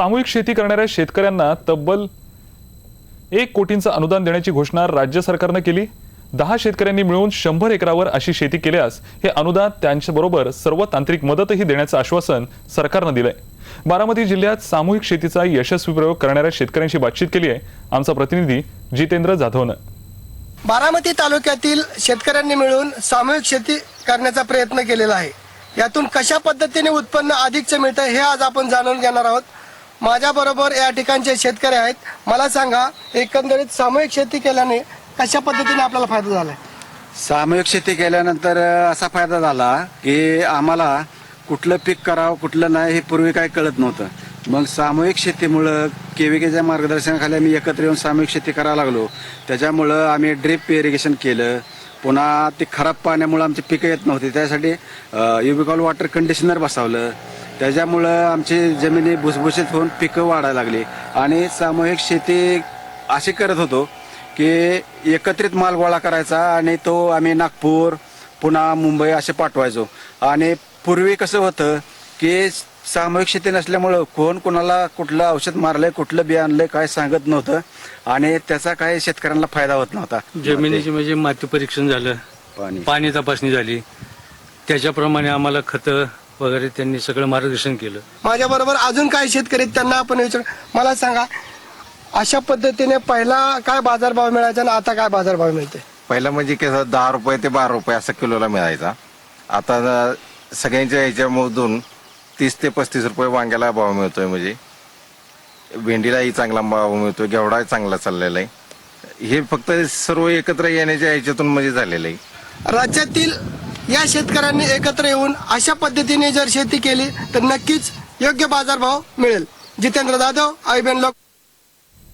सामूहिक शेती करणाऱ्या शेतकऱ्यांना तब्बल एक कोटींचं अनुदान देण्याची घोषणा राज्य सरकारनं केली. दहा शेतकऱ्यांनी मिळून शंभर एकरावर अशी शेती केल्यास हे अनुदान त्यांच्याबरोबर सर्व तांत्रिक मदतही देण्याचं आश्वासन सरकारनं दिलंय. बारामती जिल्ह्यात सामूहिक शेतीचा यशस्वी प्रयोग करणाऱ्या शेतकऱ्यांशी बातचीत केली आहे आमचा प्रतिनिधी जितेंद्र जाधवनं. बारामती तालुक्यातील शेतकऱ्यांनी मिळून सामूहिक शेती करण्याचा प्रयत्न केलेला आहे. यातून कशा पद्धतीने उत्पन्न अधिकचं मिळतं हे आज आपण जाणून घेणार आहोत. माझ्या बरोबर या ठिकाणचे शेतकरी आहेत. मला सांगा एकंदरीत सामूहिक शेती केल्याने कशा पद्धतीने आपल्याला फायदा झाला सामूहिक शेती केल्यानंतर असा फायदा झाला की आम्हाला कुठलं पीक करावं कुठलं नाही हे पूर्वी काय कळत नव्हतं. मग सामूहिक शेतीमुळं केविकेच्या मार्गदर्शनाखाली आम्ही एकत्र येऊन सामूहिक शेती करायला लागलो. त्याच्यामुळं आम्ही ड्रिप इरिगेशन केलं. पुन्हा ते खराब पाण्यामुळं आमची पिकं येत नव्हती. त्यासाठी युबिकॉल वॉटर कंडिशनर बसवलं. त्याच्यामुळं आमची जमिनी भुसभुशीत होऊन पिकं वाढायला लागली. आणि सामूहिक शेती अशी करत होतो की एकत्रित माल गोळा करायचा आणि तो आम्ही नागपूर पुन्हा मुंबई असे पाठवायचो. आणि पूर्वी कसं होतं की सामूहिक शेती नसल्यामुळं कोण कोणाला कुठलं औषध मारलंय कुठलं बी आणलंय काय सांगत नव्हतं. आणि त्याचा काही शेतकऱ्यांना फायदा होत नव्हता. जमिनीचे म्हणजे माती परीक्षण झालं. पाणी. पाणी तपासणी झाली. त्याच्याप्रमाणे आम्हाला खतं वगैरे त्यांनी सगळं मार्गदर्शन केलं. माझ्या बरोबर अजून काही शेतकरी आहेत, त्यांना आपण विचार. मला सांगा अशा पद्धतीने पहिला काय बाजारभाव मिळायचा आणि आता काय बाजारभाव मिळते? पहिलं म्हणजे कसं दहा रुपये ते बारा रुपये असं किलोला मिळायचा. आता अं, सगळ्यांच्या ह्याच्यामधून तीस ते पस्तीस रुपये वांग्याला भाव मिळतोय म्हणजे. भेंडीलाही चांगला भाव मिळतोय घेवडाही चांगला चाललेला आहे. हे फक्त सर्व एकत्र येण्याच्या ह्याच्यातून म्हणजे झालेलं आहे. राज्यातील या शेतकऱ्यांनी एकत्र येऊन अशा पद्धतीने जर शेती केली तर नक्कीच योग्य बाजारभाव मिळेल. जितेंद्र जाधव आयबेन लोक